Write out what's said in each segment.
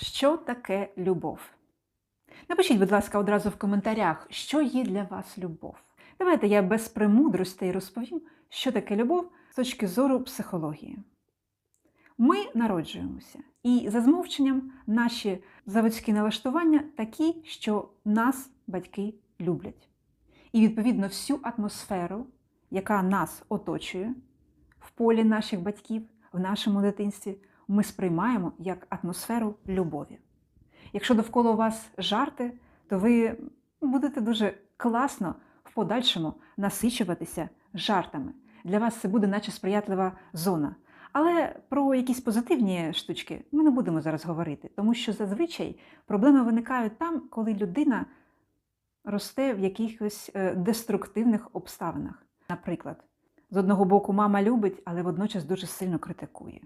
Що таке любов? Напишіть, будь ласка, одразу в коментарях, що є для вас любов. Давайте я без премудростей розповім, що таке любов з точки зору психології. Ми народжуємося, і за змовченням наші заводські налаштування такі, що нас батьки люблять. І відповідно всю атмосферу, яка нас оточує в полі наших батьків, в нашому дитинстві, ми сприймаємо як атмосферу любові. Якщо довкола вас жарти, то ви будете дуже класно в подальшому насичуватися жартами. Для вас це буде наче сприятлива зона. Але про якісь позитивні штучки ми не будемо зараз говорити, тому що зазвичай проблеми виникають там, коли людина росте в якихось е, деструктивних обставинах. Наприклад, з одного боку мама любить, але водночас дуже сильно критикує.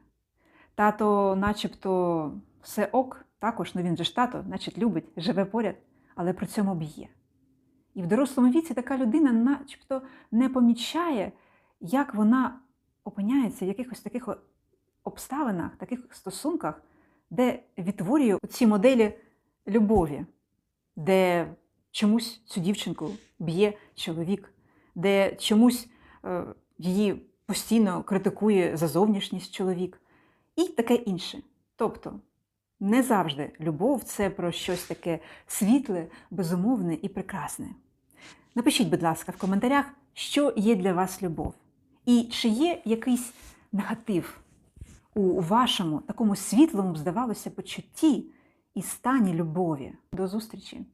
Тато, начебто, все ок, також, ну він же ж тато, значить, любить, живе поряд, але при цьому б'є. І в дорослому віці така людина начебто не помічає, як вона опиняється в якихось таких обставинах, таких стосунках, де відтворює ці моделі любові, де чомусь цю дівчинку б'є чоловік, де чомусь е, її постійно критикує за зовнішність чоловік, і таке інше. Тобто, не завжди любов це про щось таке світле, безумовне і прекрасне. Напишіть, будь ласка, в коментарях, що є для вас любов, і чи є якийсь негатив у вашому такому світлому, здавалося, почутті і стані любові. До зустрічі!